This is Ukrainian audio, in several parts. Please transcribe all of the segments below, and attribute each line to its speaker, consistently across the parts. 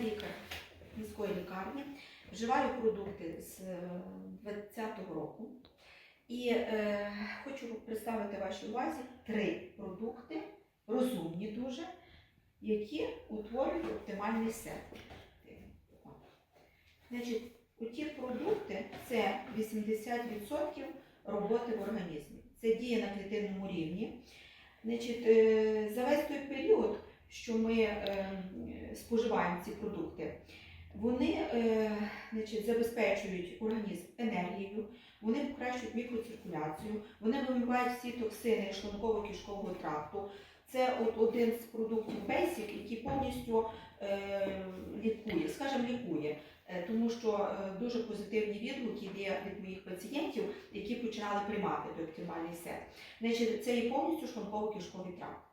Speaker 1: лікар міської лікарні. Вживаю продукти з 2020 року. І е, хочу представити вашій увазі три продукти, розумні дуже, які утворюють оптимальний сет. Значить, оті продукти це 80% роботи в організмі. Це діє на клітинному рівні. Значить, е, за весь той період, що ми е, споживаємо ці продукти, вони е, значить, забезпечують організм енергією, вони покращують мікроциркуляцію, вони вимивають всі токсини шлунково-кишкового тракту. Це от один з продуктів Basic, який повністю е, лікує, скажімо, лікує. Тому що дуже позитивні відгуки є від моїх пацієнтів, які починали приймати той оптимальний сет. Значить, це є повністю шлунково-кишковий тракт.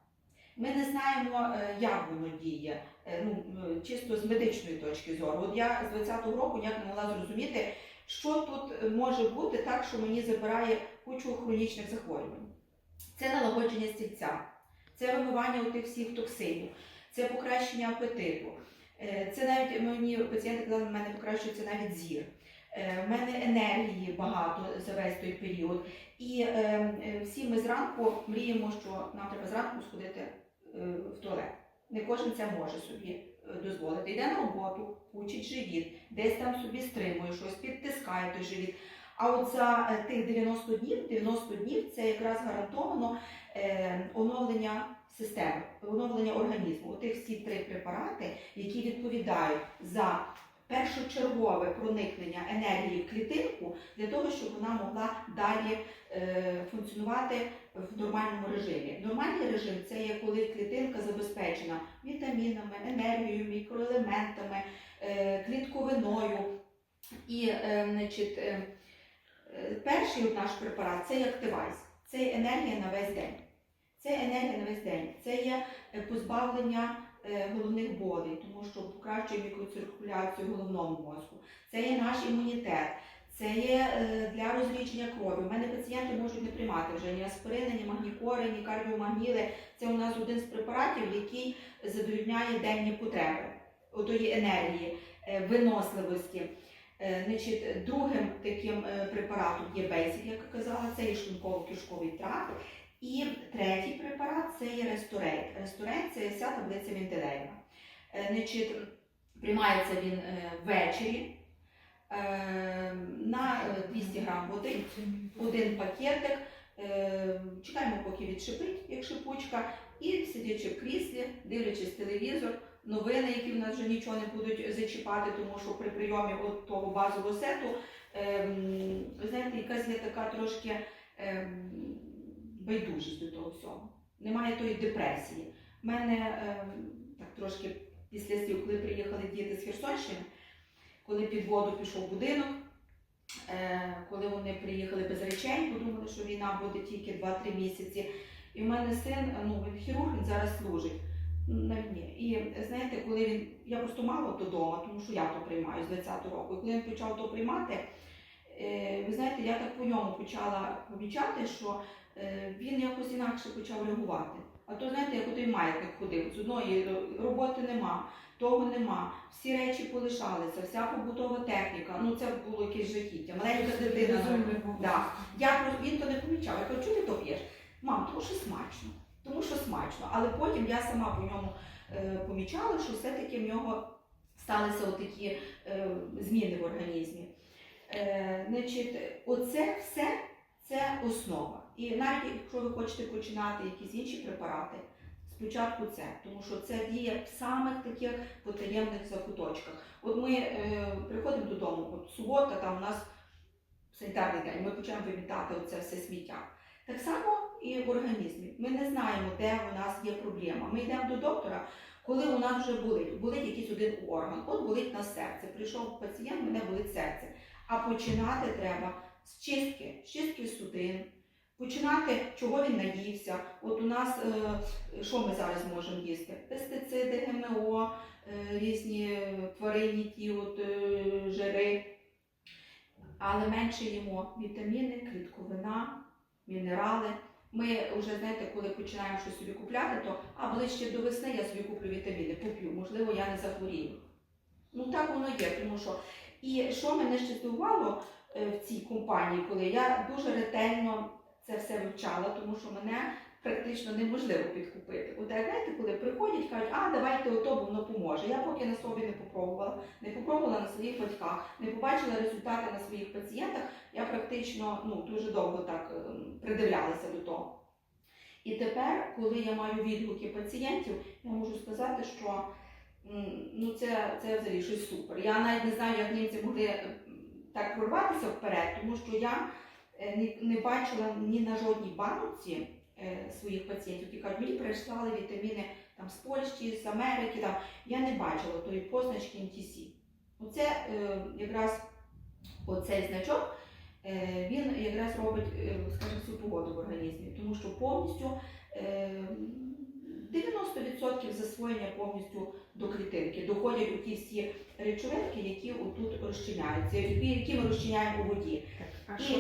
Speaker 1: Ми не знаємо, е, як воно діє, е, ну, чисто з медичної точки зору. От я з 20-го року ніяк не могла зрозуміти, що тут може бути так, що мені забирає кучу хронічних захворювань. Це налагодження стільця, це вимивання тих всіх токсинів, це покращення апетиту. Е, Це навіть мені пацієнти казали, в мене покращується навіть зір. В мене енергії багато за весь той період. І е, всі ми зранку мріємо, що нам треба зранку сходити в туалет. Не кожен це може собі е, дозволити. Йде на роботу, учить живіт, десь там собі стримує щось, підтискає той живіт. А от за е, тих 90 днів, 90 днів це якраз гарантовано е, оновлення системи, оновлення організму. Отих всі три препарати, які відповідають за першочергове проникнення енергії в клітинку для того, щоб вона могла далі е, функціонувати в нормальному режимі. Нормальний режим це є коли клітинка забезпечена вітамінами, енергією, мікроелементами, е, клітковиною. І е, значить, е, перший наш препарат це як Активайз. Це є енергія на весь день. Це енергія на весь день. Це є позбавлення головних болей, тому що покращує мікроциркуляцію в головному мозку. Це є наш імунітет. Це є е, для розрідження крові. У мене пацієнти можуть не приймати вже ні аспирини, ні магнікори, ні кардіомагніли. Це у нас один з препаратів, який задовільняє денні потреби отої енергії, е, виносливості. Е, Значить, другим таким препаратом є Basic, як казала, це є шлунково-кишковий тракт. І третій препарат це є Ресторейт. Ресторейт це вся таблиця Значить, приймається він ввечері на е, 200 грам води, один пакетик. Е, Чекаємо, поки відшипить, як шипучка, і сидячи в кріслі, дивлячись телевізор, новини, які в нас вже нічого не будуть зачіпати, тому що при прийомі от того базового сету, ем, знаєте, якась є така трошки ем, байдужість до того всього. Немає тої депресії. У мене ем, так трошки після слів, коли приїхали діти з Херсонщини, коли під воду пішов будинок, е, коли вони приїхали без речей, подумали, що війна буде тільки 2-3 місяці. І в мене син, ну він хірург, він зараз служить війні. І знаєте, коли він, я просто мало додому, тому що я то приймаю з 20-го року. І коли він почав то приймати, е, ви знаєте, я так по ньому почала помічати, що е, він якось інакше почав реагувати. А то, знаєте, як той маятник ходив, з одної роботи нема, того нема, всі речі полишалися, вся побутова техніка, ну це було якесь жахіття. Маленька дитина. Да. Я він то не помічав. Я кажу, чого ти то п'єш? Мам, тому що смачно. Тому що смачно. Але потім я сама по ньому е, помічала, що все-таки в нього сталися отакі е, зміни в організмі. Е, значить, оце все це основа. І навіть якщо ви хочете починати якісь інші препарати, спочатку це, тому що це діє в самих таких потаємних закуточках. От ми е, приходимо додому, от субота, там у нас санітарний день, ми починаємо вимітати оце все сміття. Так само і в організмі. Ми не знаємо, де у нас є проблема. Ми йдемо до доктора, коли у нас вже болить, болить якийсь один орган, от болить на серце. Прийшов пацієнт, мене болить серце. А починати треба з чистки, з чистки судин. Починати, чого він наївся. От у нас е, що ми зараз можемо їсти? Пестициди, ГМО, е, різні тваринні ті от, е, жири. Але менше їмо вітаміни, клітковина, мінерали. Ми вже знаєте, коли починаємо щось собі купляти, то а ближче до весни я собі куплю вітаміни, поп'ю. Можливо, я не захворію. Ну так воно є, тому що і що мене ще здивувало в цій компанії, коли я дуже ретельно це все вивчала, тому що мене практично неможливо підкупити. Як знаєте, коли приходять, кажуть, а давайте ото, воно поможе. Я поки на собі не попробувала, не попробувала на своїх батьках, не побачила результати на своїх пацієнтах, я практично ну, дуже довго так ем, придивлялася до того. І тепер, коли я маю відгуки пацієнтів, я можу сказати, що ну, це, це взагалі щось супер. Я навіть не знаю, як німці могли е, так прорватися вперед, тому що я не, не бачила ні на жодній банці е, своїх пацієнтів, які кажуть, мені прислали вітаміни там, з Польщі, з Америки. Там. Я не бачила тої позначки NTC. Оце е, якраз оцей значок. е, Він якраз робить, е, скажімо, всю погоду в організмі, тому що повністю е, 90% засвоєння повністю до клітинки доходять у ті всі речовинки, які отут розчиняються, які які ми розчиняємо у воді.
Speaker 2: Так, а
Speaker 1: І
Speaker 2: що